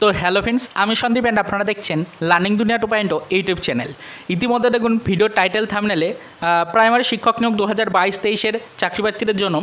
তো hello friends, আমি Sandeep and আপনারা দেখছেন লার্নিং দুনিয়া টু পয়েন্ট ইউটিউব চ্যানেল ইতিমধ্যে দেখুন ভিডিও টাইটেল থামনেলে প্রাইমারি শিক্ষক নিয়োগ দু হাজার বাইশ তেইশের চাকরিপ্রার্থীদের জন্য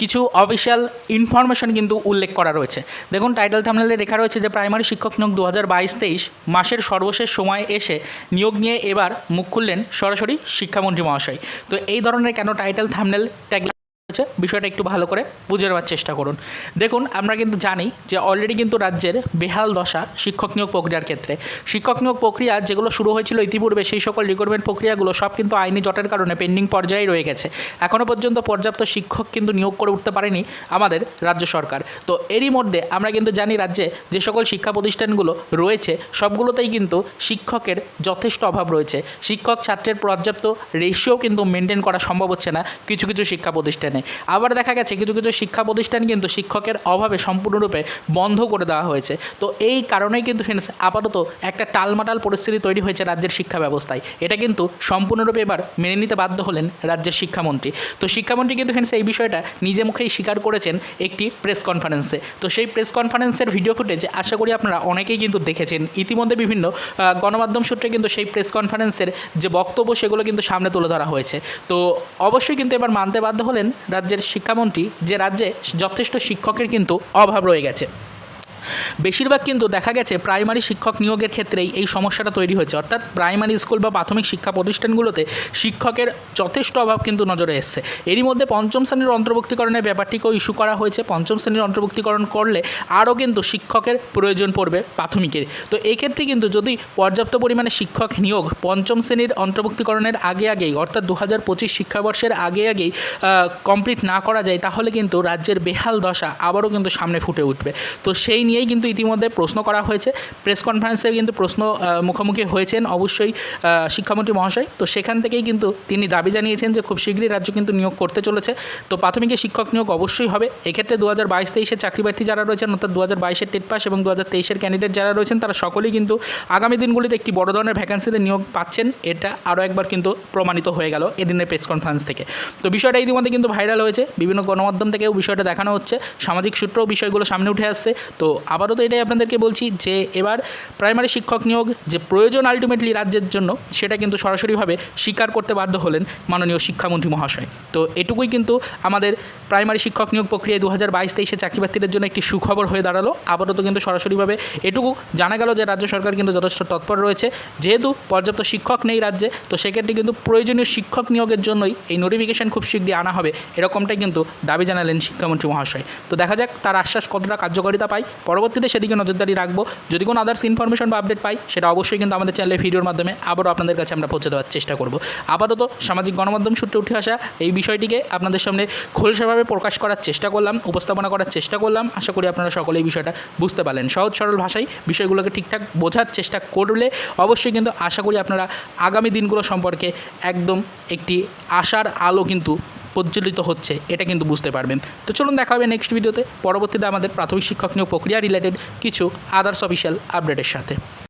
কিছু অফিসিয়াল ইনফরমেশন কিন্তু উল্লেখ করা রয়েছে। দেখুন টাইটেল থামনেলে লেখা রয়েছে যে প্রাইমারি শিক্ষক নিয়োগ দু হাজার বাইশ তেইশ মাসের সর্বশেষ সময় এসে নিয়োগ নিয়ে এবার মুখ খুললেন সরাসরি শিক্ষামন্ত্রী মহাশয়। তো এই ধরনের কেন টাইটেল থামনেল ট্যাগ হয়েছে বিষয়টা একটু ভালো করে বুঝে নেওয়ার চেষ্টা করুন। দেখুন, আমরা কিন্তু জানি যে অলরেডি কিন্তু রাজ্যের বেহাল দশা শিক্ষক নিয়োগ প্রক্রিয়ার ক্ষেত্রে। শিক্ষক নিয়োগ প্রক্রিয়া যেগুলো শুরু হয়েছিল ইতিপূর্বে, সেই সকল রিক্রুটমেন্ট প্রক্রিয়াগুলো সব কিন্তু আইনি জটের কারণে পেন্ডিং পর্যায়ে রয়ে গেছে। এখনও পর্যন্ত পর্যাপ্ত শিক্ষক কিন্তু নিয়োগ করে উঠতে পারেনি আমাদের রাজ্য সরকার। তো এরই মধ্যে আমরা কিন্তু জানি রাজ্যে যে সকল শিক্ষা প্রতিষ্ঠানগুলো রয়েছে, সবগুলোতেই কিন্তু শিক্ষকের যথেষ্ট অভাব রয়েছে। শিক্ষক ছাত্রের পর্যাপ্ত রেশিও কিন্তু মেনটেন করা সম্ভব হচ্ছে না কিছু কিছু শিক্ষা প্রতিষ্ঠানে। আবার দেখা গেছে কিছু কিছু শিক্ষা প্রতিষ্ঠান কিন্তু শিক্ষকের অভাবে সম্পূর্ণরূপে বন্ধ করে দেওয়া হয়েছে। তো এই কারণেই কিন্তু ফ্রেন্ডস আপাতত একটা টালমাটাল পরিস্থিতি তৈরি হয়েছে রাজ্যের শিক্ষা ব্যবস্থায়। এটা কিন্তু সম্পূর্ণরূপে এবার মেনে নিতে বাধ্য হলেন রাজ্যের শিক্ষামন্ত্রী। তো শিক্ষামন্ত্রী কিন্তু ফ্রেন্ডস এই বিষয়টা নিজে মুখেই স্বীকার করেছেন একটি প্রেস কনফারেন্সে তো সেই প্রেস কনফারেন্সের ভিডিও ফুটেজ আশা করি আপনারা অনেকেই কিন্তু দেখেছেন। ইতিমধ্যে বিভিন্ন গণমাধ্যম সূত্রে কিন্তু সেই প্রেস কনফারেন্সের যে বক্তব্য সেগুলো কিন্তু সামনে তুলে ধরা হয়েছে। তো অবশ্যই কিন্তু এবার মানতে বাধ্য হলেন রাজ্যের শিক্ষামন্ত্রী যে রাজ্যে যথেষ্ট শিক্ষকের কিন্তু অভাব রয়ে গেছে। বেশিরভাগ কিন্তু দেখা গেছে প্রাইমারি শিক্ষক নিয়োগের ক্ষেত্রেই এই সমস্যাটা তৈরি হয়েছে। অর্থাৎ প্রাইমারি স্কুল বা প্রাথমিক শিক্ষা প্রতিষ্ঠানগুলোতে শিক্ষকের যথেষ্ট অভাব কিন্তু নজরে এসছে। এরই মধ্যে পঞ্চম শ্রেণির অন্তর্ভুক্তিকরণের ব্যাপারটিকেও ইস্যু করা হয়েছে। পঞ্চম শ্রেণির অন্তর্ভুক্তিকরণ করলে আরও কিন্তু শিক্ষকের প্রয়োজন পড়বে প্রাথমিকের। তো এক্ষেত্রে কিন্তু যদি পর্যাপ্ত পরিমাণে শিক্ষক নিয়োগ পঞ্চম শ্রেণির অন্তর্ভুক্তিকরণের আগে আগেই, অর্থাৎ দু হাজার পঁচিশ শিক্ষাবর্ষের আগে আগেই কমপ্লিট না করা যায়, তাহলে কিন্তু রাজ্যের বেহাল দশা আবারও কিন্তু সামনে ফুটে উঠবে। তো সেই নিয়েই কিন্তু ইতিমধ্যে প্রশ্ন করা হয়েছে। প্রেস কনফারেন্সে কিন্তু প্রশ্ন মুখোমুখি হয়েছেন অবশ্যই শিক্ষামন্ত্রী মহাশয়। তো সেখান থেকেই কিন্তু তিনি দাবি জানিয়েছেন যে খুব শীঘ্রই রাজ্য কিন্তু নিয়োগ করতে চলেছে। তো প্রাথমিকে শিক্ষক নিয়োগ অবশ্যই হবে। এক্ষেত্রে দু হাজার বাইশ তেইশের চাকরিপ্রার্থী যারা রয়েছেন, অর্থাৎ দু হাজার বাইশের টেট পাস এবং দু হাজার তেইশের ক্যান্ডিডেট যারা রয়েছেন, তারা সকলেই কিন্তু আগামী দিনগুলিতে একটি বড় ধরনের ভ্যাকান্সিতে নিয়োগ পাচ্ছেন। এটা আরও একবার কিন্তু প্রমাণিত হয়ে গেল এদিনের প্রেস কনফারেন্স থেকে। তো বিষয়টা ইতিমধ্যে কিন্তু ভাইরাল হয়েছে। বিভিন্ন গণমাধ্যম থেকেও বিষয়টা দেখানো হচ্ছে। সামাজিক সূত্রেও বিষয়গুলো সামনে উঠে আসছে। তো আবারও তো এটাই আপনাদেরকে বলছি যে এবার প্রাইমারি শিক্ষক নিয়োগ যে প্রয়োজন আলটিমেটলি রাজ্যের জন্য, সেটা কিন্তু সরাসরিভাবে স্বীকার করতে বাধ্য হলেন মাননীয় শিক্ষামন্ত্রী মহাশয়। তো এটুকুই কিন্তু আমাদের প্রাইমারি শিক্ষক নিয়োগ প্রক্রিয়ায় দু হাজার বাইশ তেইশে চাকরিপ্রার্থীদের জন্য একটি সুখবর হয়ে দাঁড়াল। আপাতত কিন্তু সরাসরিভাবে এটুকু জানা গেল যে রাজ্য সরকার কিন্তু যথেষ্ট তৎপর রয়েছে। যেহেতু পর্যাপ্ত শিক্ষক নেই রাজ্যে, তো সেক্ষেত্রে কিন্তু প্রয়োজনীয় শিক্ষক নিয়োগের জন্যই এই নোটিফিকেশন খুব শীঘ্রই আনা হবে, এরকমটাই কিন্তু দাবি জানালেন শিক্ষামন্ত্রী মহাশয়। তো দেখা যাক তার আশ্বাস কতটা কার্যকারিতা পায়। পরবর্তীতে সেদিকে নজরদারি রাখব। যদি কোনো আদার্স ইনফরমেশন বা আপডেট পাই, সেটা অবশ্যই কিন্তু আমাদের চ্যানেলে ভিডিওর মাধ্যমে আবারও আপনাদের কাছে আমরা পৌঁছে দেওয়ার চেষ্টা করব। আপাতত সামাজিক গণমাধ্যম সূত্রে উঠে আসা এই বিষয়টিকে আপনাদের সামনে খোলসাভাবে প্রকাশ করার চেষ্টা করলাম, উপস্থাপনা করার চেষ্টা করলাম। আশা করি আপনারা সকলে এই বিষয়টা বুঝতে পারলেন। সহজ সরল ভাষায় বিষয়গুলোকে ঠিকঠাক বোঝার চেষ্টা করলে অবশ্যই কিন্তু আশা করি আপনারা আগামী দিনগুলো সম্পর্কে একদম একটি আশার আলো কিন্তু প্রজ্বলিত হচ্ছে, এটা কিন্তু বুঝতে পারবেন। তো চলুন দেখা হবে নেক্সট ভিডিওতে পরবর্তীতে আমাদের প্রাথমিক শিক্ষক নিয়োগ প্রক্রিয়া রিলেটেড কিছু আদার্স অফিসিয়াল আপডেটের সাথে।